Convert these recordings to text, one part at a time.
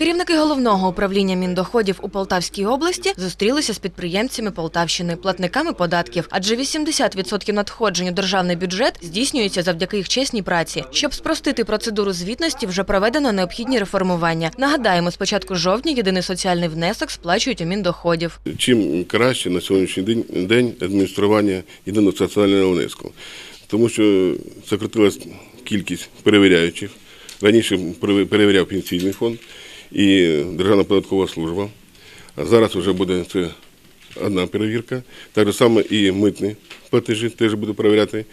Керівники головного управління міндоходів у Полтавській області зустрілися з підприємцями Полтавщини, платниками податків, адже 80% надходжень у державний бюджет здійснюється завдяки їх чесній праці. Щоб спростити процедуру звітності, вже проведено необхідні реформування. Нагадаємо, з початку жовтня єдиний соціальний внесок сплачують у міндоходів. чим краще на сьогоднішній день, адміністрування єдиного соціального внеску, тому що сократилась кількість перевіряючих. Раніше пере- перевіряв пенсійний фонд і Державна податкова служба. Зараз вже буде це одна перевірка. Так же саме і митні платежі теж буде перевіряти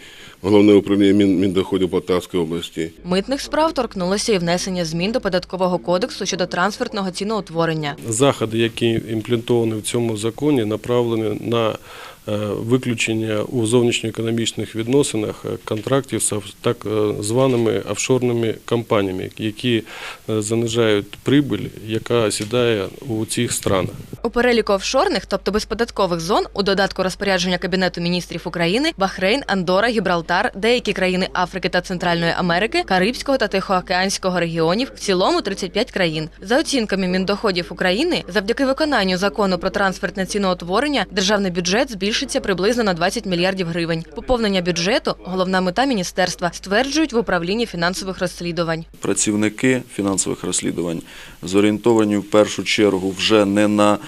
головне управління Мін- Міндоходів Полтавської області. Митних справ торкнулося і внесення змін до податкового кодексу щодо трансфертного ціноутворення. Заходи, які імплементовані в цьому законі, направлені на е, виключення у зовнішньоекономічних відносинах е, контрактів з так е, званими офшорними компаніями, які занижають прибиль, яка сідає у цих странах. У переліку офшорних, тобто безподаткових зон, у додатку розпорядження Кабінету міністрів України, Бахрейн, Андора, Гібралтар, деякі країни Африки та Центральної Америки, Карибського та Тихоокеанського регіонів, в цілому 35 країн. За оцінками Міндоходів України, завдяки виконанню закону про трансфертне ціноутворення, державний бюджет збільшиться приблизно на 20 мільярдів гривень. Поповнення бюджету головна мета міністерства стверджують в управлінні фінансових розслідувань. працівники фінансових розслідувань зорієнтовані в першу чергу вже не на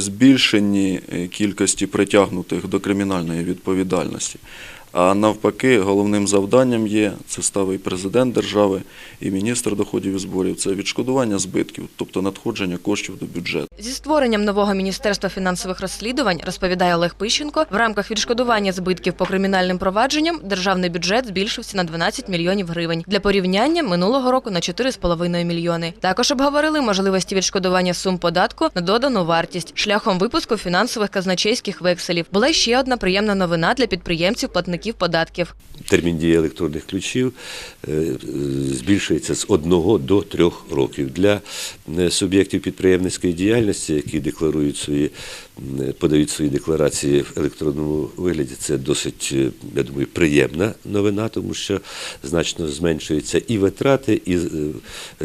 збільшенні е, кількості притягнутих до кримінальної відповідальності, а навпаки, головним завданням є це ставить президент держави і міністр доходів і зборів. Це відшкодування збитків, тобто надходження коштів до бюджету. Зі створенням нового міністерства фінансових розслідувань розповідає Олег Пищенко. В рамках відшкодування збитків по кримінальним провадженням державний бюджет збільшився на 12 мільйонів гривень. Для порівняння минулого року на 4,5 мільйони. Також обговорили можливості відшкодування сум податку на додану вартість шляхом випуску фінансових казначейських векселів. Була ще одна приємна новина для підприємців платників податків. термін дії електронних ключів е, е, збільшується з одного до трьох років. Для е, суб'єктів підприємницької діяльності, які декларують свої, подають свої декларації в електронному вигляді, це досить, я думаю, приємна новина, тому що значно зменшуються і витрати, і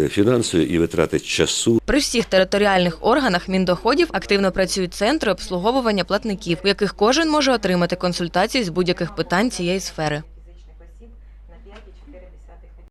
фінансові, і витрати часу. При всіх територіальних органах міндоходів активно працюють центри обслуговування платників, у яких кожен може отримати консультації з будь-яких питань цієї сфери.